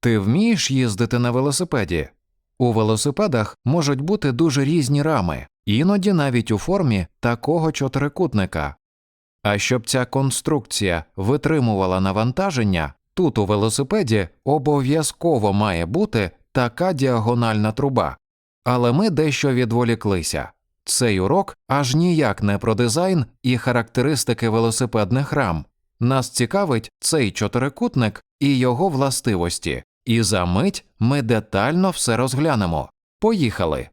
Ти вмієш їздити на велосипеді? У велосипедах можуть бути дуже різні рами, іноді навіть у формі такого чотирикутника. А щоб ця конструкція витримувала навантаження, тут у велосипеді обов'язково має бути така діагональна труба. Але ми дещо відволіклися. Цей урок аж ніяк не про дизайн і характеристики велосипедних рам. Нас цікавить цей чотирикутник і його властивості, і за мить ми детально все розглянемо. Поїхали!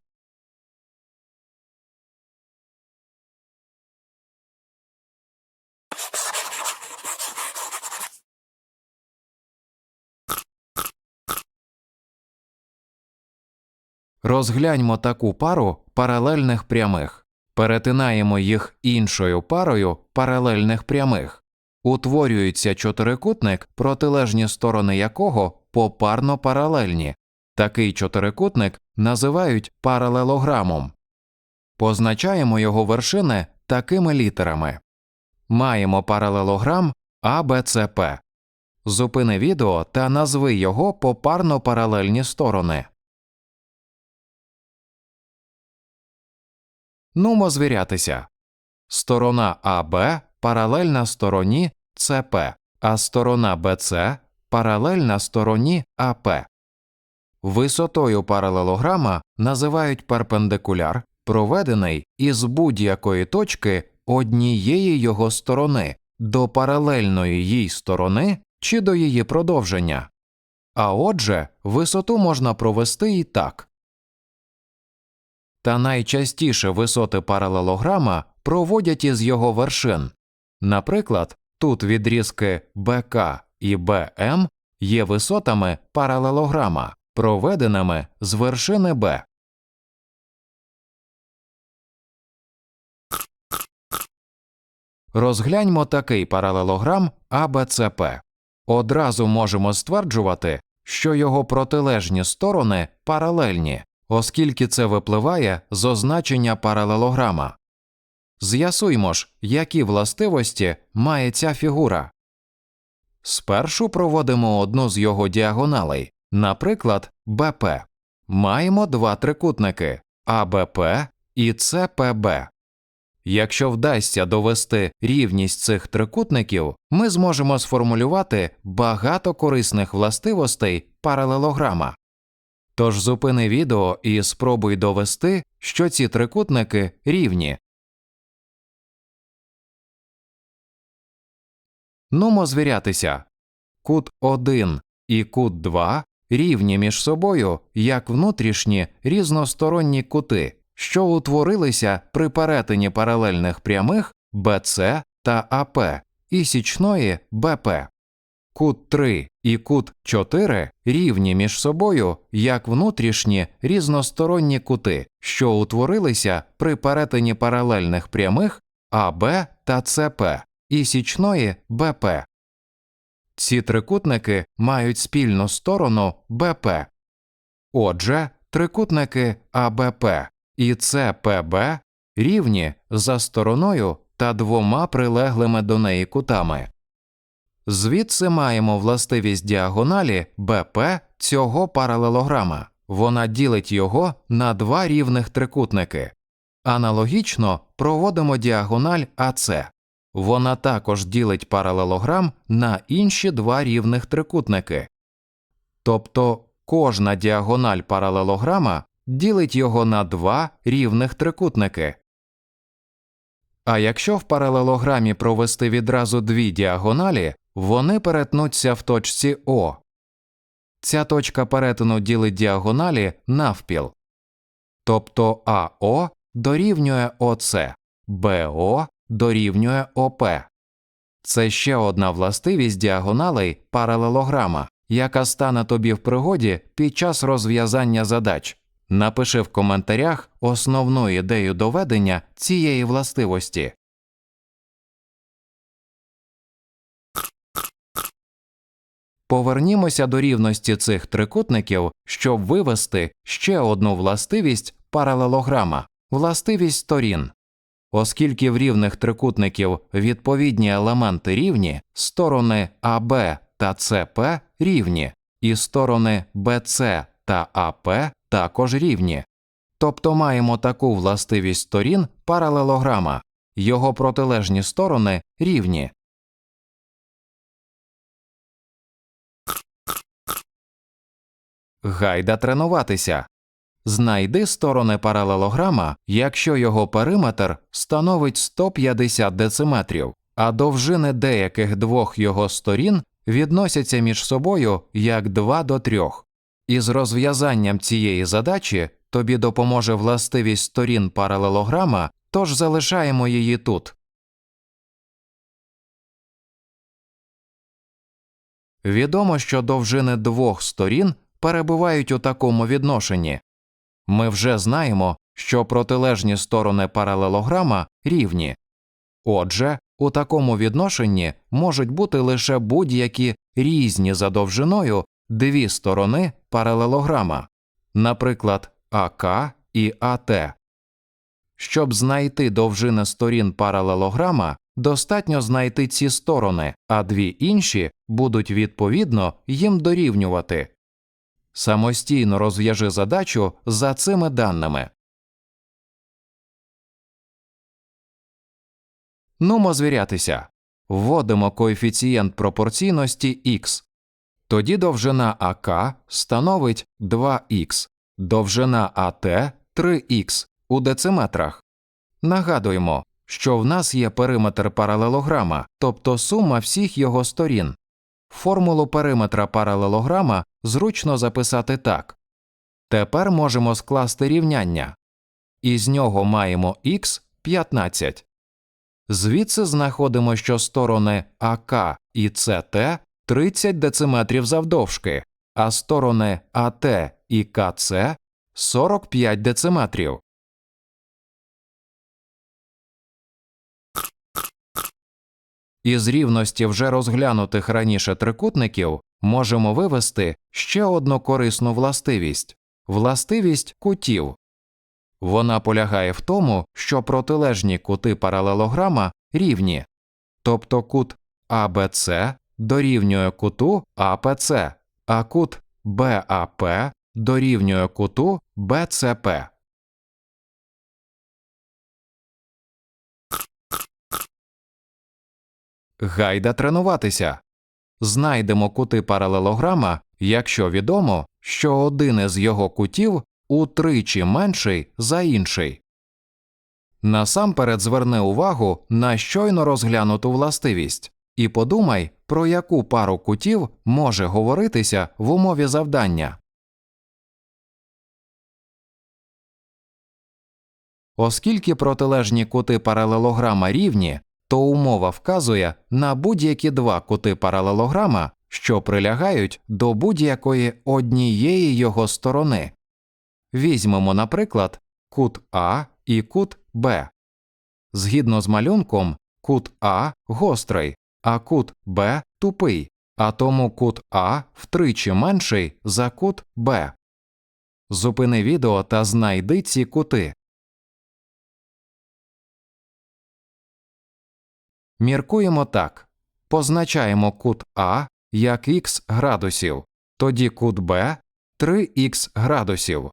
Розгляньмо таку пару паралельних прямих, перетинаємо їх іншою парою паралельних прямих. Утворюється чотирикутник, протилежні сторони якого попарно паралельні. Такий чотирикутник називають паралелограмом. Позначаємо його вершини такими літерами. Маємо паралелограм АБЦП. Зупини відео та назви його попарно паралельні сторони. Нумо звірятися. Сторона АБ паралельна стороні ЦП, а сторона БЦ паралельна стороні АП. Висотою паралелограма називають перпендикуляр, проведений із будь-якої точки однієї його сторони до паралельної їй сторони чи до її продовження. А отже, висоту можна провести і так. Та найчастіше висоти паралелограма проводять із його вершин. Наприклад, тут відрізки БК і БМ є висотами паралелограма, проведеними з вершини Б. Розгляньмо такий паралелограм АБЦП. Одразу можемо стверджувати, що його протилежні сторони паралельні, оскільки це випливає з означення паралелограма. З'ясуймо ж, які властивості має ця фігура. Спершу проводимо одну з його діагоналей, наприклад, БП. Маємо два трикутники АБП і ЦПБ. Якщо вдасться довести рівність цих трикутників, ми зможемо сформулювати багато корисних властивостей паралелограма. Тож зупини відео і спробуй довести, що ці трикутники рівні. Нумо звірятися. Кут 1 і кут 2 рівні між собою як внутрішні різносторонні кути, що утворилися при перетині паралельних прямих BC та АП і січної БП. Кут 3 і кут 4 рівні між собою як внутрішні різносторонні кути, що утворилися при перетині паралельних прямих АБ та ЦП і січної БП. Ці трикутники мають спільну сторону БП. Отже, трикутники АБП і ЦПБ рівні за стороною та двома прилеглими до неї кутами. Звідси маємо властивість діагоналі БП цього паралелограма. Вона ділить його на два рівних трикутники. Аналогічно проводимо діагональ АЦ. Вона також ділить паралелограм на інші два рівних трикутники. Тобто кожна діагональ паралелограма ділить його на два рівних трикутники. А якщо в паралелограмі провести відразу дві діагоналі, вони перетнуться в точці О. Ця точка перетину ділить діагоналі навпіл. Тобто АО дорівнює ОЦ, БО дорівнює ОП. Це ще одна властивість діагоналей паралелограма, яка стане тобі в пригоді під час розв'язання задач. Напиши в коментарях основну ідею доведення цієї властивості. Повернімося до рівності цих трикутників, щоб вивести ще одну властивість паралелограма властивість сторін. Оскільки в рівних трикутників відповідні елементи рівні, сторони АБ та ЦП рівні, і сторони BC та AP також рівні. Тобто маємо таку властивість сторін паралелограма, його протилежні сторони рівні. Гайда тренуватися. Знайди сторони паралелограма, якщо його периметр становить 150 дециметрів, а довжини деяких двох його сторін відносяться між собою як 2 до 3. Із розв'язанням цієї задачі тобі допоможе властивість сторін паралелограма, тож залишаємо її тут. Відомо, що довжини двох сторін перебувають у такому відношенні. Ми вже знаємо, що протилежні сторони паралелограма рівні. Отже, у такому відношенні можуть бути лише будь-які різні за довжиною дві сторони паралелограма, наприклад, АК і АТ. Щоб знайти довжини сторін паралелограма, достатньо знайти ці сторони, а дві інші будуть відповідно їм дорівнювати. Самостійно розв'яжи задачу за цими даними. Нумо звірятися. Вводимо коефіцієнт пропорційності x. Тоді довжина АК становить 2х, довжина АТ 3х у дециметрах. Нагадуємо, що в нас є периметр паралелограма, тобто сума всіх його сторін. Формулу периметра паралелограма зручно записати так. Тепер можемо скласти рівняння. Із нього маємо х 15. Звідси знаходимо, що сторони АК і СТ 30 дециметрів завдовжки, а сторони АТ і КЦ 45 дециметрів. Із рівності вже розглянутих раніше трикутників можемо вивести ще одну корисну властивість властивість кутів. Вона полягає в тому, що протилежні кути паралелограма рівні, тобто кут АБЦ дорівнює куту АПЦ, а кут БАП дорівнює куту БЦП. Гайда тренуватися. Знайдемо кути паралелограма, якщо відомо, що один із його кутів утричі менший за інший. Насамперед зверни увагу на щойно розглянуту властивість і подумай, про яку пару кутів може говоритися в умові завдання. Оскільки протилежні кути паралелограма рівні, то умова вказує на будь-які два кути паралелограма, що прилягають до будь-якої однієї його сторони. Візьмемо, наприклад, кут А і кут Б. Згідно з малюнком, кут А гострий, а кут Б тупий, а тому кут А втричі менший за кут Б. Зупини відео та знайди ці кути. Міркуємо так. Позначаємо кут А як х градусів, тоді кут Б 3х градусів.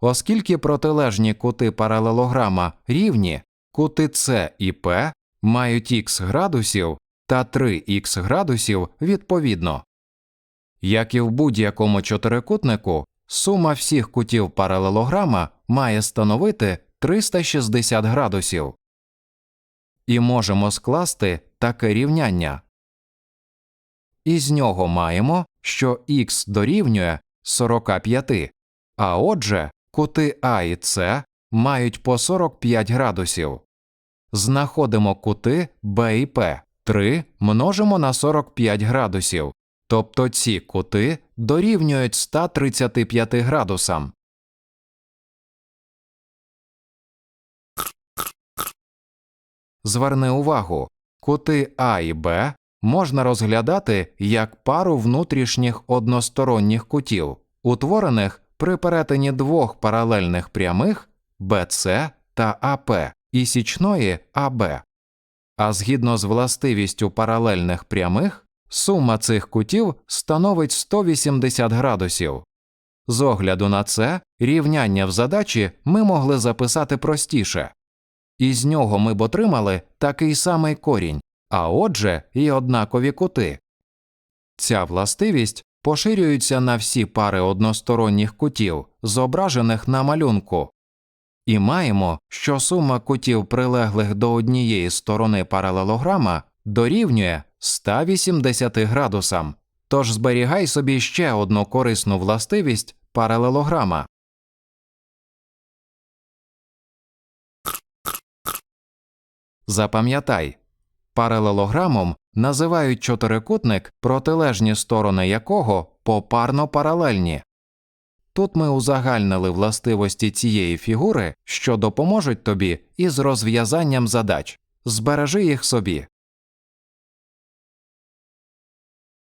Оскільки протилежні кути паралелограма рівні, кути С і П мають х градусів та 3х градусів відповідно. Як і в будь-якому чотирикутнику, сума всіх кутів паралелограма має становити 360 градусів. І можемо скласти таке рівняння. Із нього маємо, що х дорівнює 45, а отже, кути А і С мають по 45 градусів. Знаходимо кути Б і П 3 множимо на 45 градусів, тобто ці кути дорівнюють 135 градусам. Зверни увагу, кути А і Б можна розглядати як пару внутрішніх односторонніх кутів, утворених при перетині двох паралельних прямих BC та АП і січної АБ. А згідно з властивістю паралельних прямих, Сума цих кутів становить 180 градусів. З огляду на це, рівняння в задачі ми могли записати простіше. Із нього ми б отримали такий самий корінь, а отже, і однакові кути. Ця властивість поширюється на всі пари односторонніх кутів, зображених на малюнку. І маємо, що сума кутів, прилеглих до однієї сторони паралелограма, дорівнює 180 градусам. Тож зберігай собі ще одну корисну властивість паралелограма. Запам'ятай, паралелограмом називають чотирикутник, протилежні сторони якого попарно паралельні. Тут ми узагальнили властивості цієї фігури, що допоможуть тобі із розв'язанням задач. Збережи їх собі.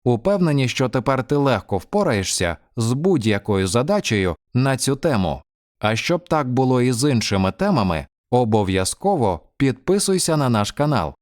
Упевнені, що тепер ти легко впораєшся з будь-якою задачею на цю тему. А щоб так було і з іншими темами, обов'язково підписуйся на наш канал.